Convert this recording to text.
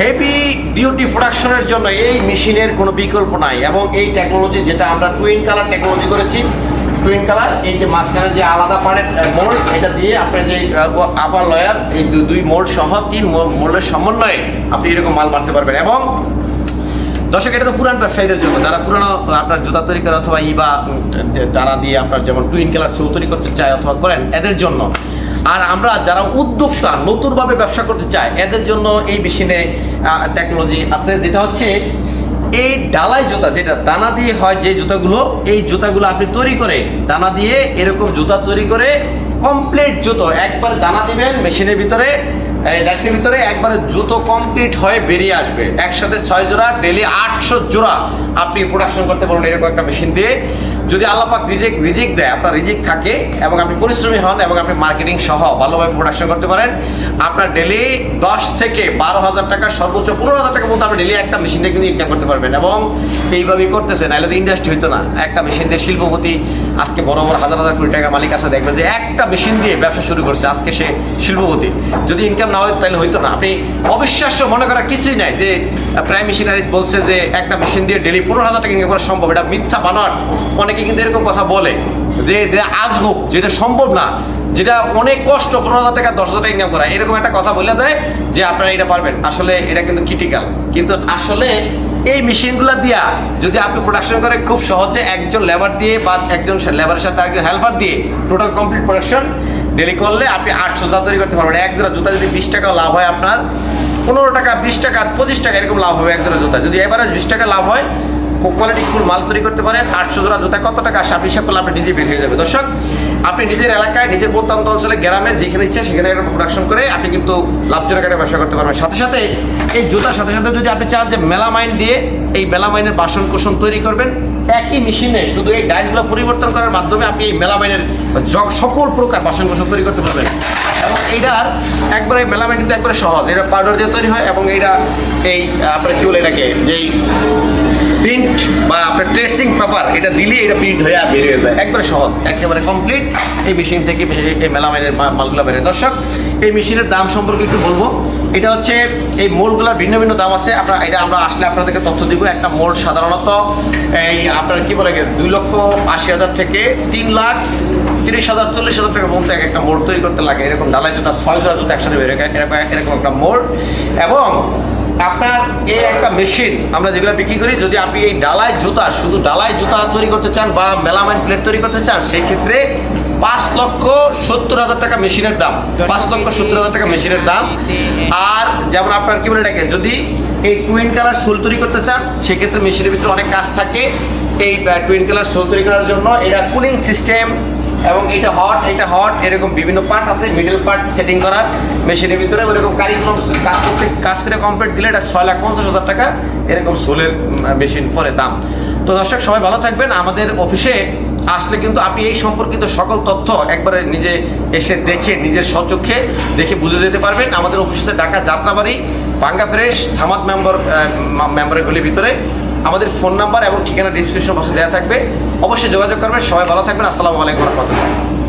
Heavy duty প্রোডাকশনের জন্য এই মেশিনের কোনো বিকল্প নাই এবং এই টেকনোলজি যেটা আমরা টুইন কালার টেকনোলজি করেছি টুইন কালার এই যে মাঝখানে যে আলাদা পারের মোল্ড এটা দিয়ে আপনার যে আপার লয়ার এই দুই মোল্ড সহ তিন মোল্ডের সমন্বয়ে আপনি এরকম মাল মারতে পারবেন এবং দর্শক, এটা তো পুরান ব্যবসায়ীদের জন্য। যারা পুরানো আপনার জুতা তৈরি করে অথবা ইবা তারা দিয়ে আপনার যেমন টুইন কালার শু তৈরি করতে চায় অথবা করেন, এদের জন্য। আর আমরা যারা উদ্যোক্তা, নতুনভাবে ব্যবসা করতে চায় এদের জন্য এই মেশিনে টেকনোলজি আছে, যেটা হচ্ছে এই ডালাই জুতা, যেটা দানা দিয়ে হয় যে জুতাগুলো, এই জুতাগুলো আপনি তৈরি করে, দানা দিয়ে এরকম জুতা তৈরি করে কমপ্লিট জুতো, একবার দানা দিবেন মেশিনের ভিতরে ড্যাক্সের ভিতরে, একবারে জুতো কমপ্লিট হয়ে বেরিয়ে আসবে। একসাথে ছয় জোড়া ডেলি আটশো জোড়া আপনি প্রোডাকশন করতে পারবেন এরকম একটা মেশিন দিয়ে যদি আল্লাপাক রিজেক্ট রিজেক্ট দেয়, আপনার রিজেক্ট থাকে এবং আপনি পরিশ্রমী হন এবং আপনি মার্কেটিং সহ ভালোভাবে প্রোডাকশন করতে পারেন, আপনার ডেলি দশ থেকে বারো হাজার টাকা, সর্বোচ্চ পনেরো হাজার টাকার মতো আপনি ডেলি একটা মেশিন দিয়ে কিন্তু ইনকাম করতে পারবেন এবং এইভাবেই করতেছে নাহলে তো ইন্ডাস্ট্রি হইতো না। একটা মেশিন দিয়ে শিল্পপতি আজকে বড় বড় হাজার হাজার কোটি টাকা মালিক আছে দেখবে যে একটা মেশিন দিয়ে ব্যবসা শুরু করছে, আজকে সে শিল্পপতি। যদি ইনকাম না হয়, তাহলে হইতো না। আপনি অবিশ্বাস্য মনে করার কিছুই নাই যে প্রাইম মেশিনারিজ বলছে যে, একটা মেশিন দিয়ে ডেলি পনেরো হাজার টাকা ইনকাম করা সম্ভব, এটা মিথ্যা বানান অনেকে কিন্তু এরকম কথা বলে যে যে আজগুব, যেটা সম্ভব না, যেটা অনেক কষ্ট, পনেরো হাজার টাকা, দশ হাজার টাকা ইনকাম করা, এরকম একটা কথা বলে দেয় যে আপনারা এটা পারবেন। আসলে এটা কিন্তু ক্রিটিক্যাল কিন্তু আসলে এই মেশিনগুলো দিয়া যদি আপনি প্রোডাকশন করে, খুব সহজে একজন লেবার দিয়ে বা একজন লেবারের সাথে একজন হেল্পার দিয়ে টোটাল কমপ্লিট প্রোডাকশন ডেলি করলে আপনি আটশো জোড়া তৈরি করতে পারবেন। এক জোড়া জুতা যদি বিশ টাকা লাভ হয় আপনার, পনেরো টাকা, বিশ টাকা, পঁচিশ টাকা এরকম লাভ হবে এক জোড়া জুতা। যদি এবারে বিশ টাকা লাভ হয় কোয়ালিটি ফুল মাল তৈরি করতে পারেন। আটশো জোড়া জুতা, কত টাকা? আসে আপনি হিসাব করলে আপনি নিজে বের হয়ে যাবে। দর্শক, আপনি নিজের এলাকায়, নিজের প্রত্যন্ত অঞ্চলে, গ্রামে যেখানে ইচ্ছে সেখানে প্রোডাকশন করে আপনি কিন্তু লাভজনক একটা ব্যবসা করতে পারবেন। সাথে সাথে এই জুতার সাথে সাথে যদি আপনি চান যে মেলামাইন দিয়ে এই মেলামাইনের বাসন কোষণ তৈরি করবেন, একই মেশিনে শুধু এই ডাইসগুলো পরিবর্তন করার মাধ্যমে আপনি এই মেলামাইনের জ- সকল প্রকার বাসন কোষণ তৈরি করতে পারবেন। এবং এইটার একবারে, মেলামাইন কিন্তু একবারে সহজ। এটা পাউডার দিয়ে তৈরি হয় এবং এইটা এই, আপনার কি বলে এটাকে, যেই আপনার ট্রেসিং পেপার এটা দিলে এটা প্রিন্ট হয়ে বের হয়ে যায়। একবারে সহজ, একেবারে কমপ্লিট এই মেশিন থেকে এই- মেলামাইনের মালগুলো বেরোয় দর্শক, এই মেশিনের দাম সম্পর্কে একটু বলব। এটা হচ্ছে, এই মোলগুলোর ভিন্ন ভিন্ন দাম আছে। আপনার, এটা আমরা আসলে আপনাদেরকে তথ্য দিব। একটা মোল সাধারণত, এই আপনার কি বলে দুই লক্ষ আশি হাজার থেকে তিন লাখ তিরিশ হাজার, চল্লিশ হাজার টাকার মধ্যে এক একটা মোড় তৈরি করতে লাগে। এরকম ডালাই জুতা, ছয় জোড়া জুতা একসাথে এরকম এরকম একটা মোড় এবং মেশিন আমরা যেগুলো বিক্রি করি, যদি আপনি এই ডালাই জুতা, শুধু ডালাই জুতা তৈরি করতে চান বা মেলামাইন প্লেট তৈরি করতে চান সেই ক্ষেত্রে পাঁচ লক্ষ সত্তর হাজার টাকা মেশিনের দাম। পাঁচ লক্ষ সত্তর হাজার টাকা মেশিনের দাম। আর যেমন আপনার কি বলে এটাকে, যদি এই টুইন কালার সোল তৈরি করতে চান, সেক্ষেত্রে মেশিনের ভিতরে অনেক কাজ থাকে। এই টুইন কালার সোল তৈরি করার জন্য এটা কুলিং সিস্টেম এবং এটা হট এটা হট এরকম বিভিন্ন পার্ট আছে মিডল পার্ট সেটিং করা মেশিনের ভিতরে ওইরকম কারিকুলাম কাজ করতে, কাজ করে কমপ্লিট দিলে এটা ছয় লাখ পঞ্চাশ হাজার টাকা এরকম সোলের মেশিন পরে দাম। তো দর্শক, সবাই ভালো থাকবেন। আমাদের অফিসে আসলে কিন্তু আপনি এই সম্পর্কিত সকল তথ্য একবারে নিজে এসে দেখে, নিজের স্বচক্ষে দেখে বুঝে যেতে পারবেন। আমাদের অফিসে ঢাকা যাত্রাবাড়ি বাঙ্গা ফ্রেশ সামাদ মেম্বার মেম্বারের ভিতরে। আমাদের ফোন নাম্বার এবং ঠিকানা ডিসক্রিপশন বক্সে দেওয়া থাকবে। অবশ্যই যোগাযোগ করবেন। সবাই ভালো থাকবেন। আসসালামু আলাইকুম রহমতুল্লাহ।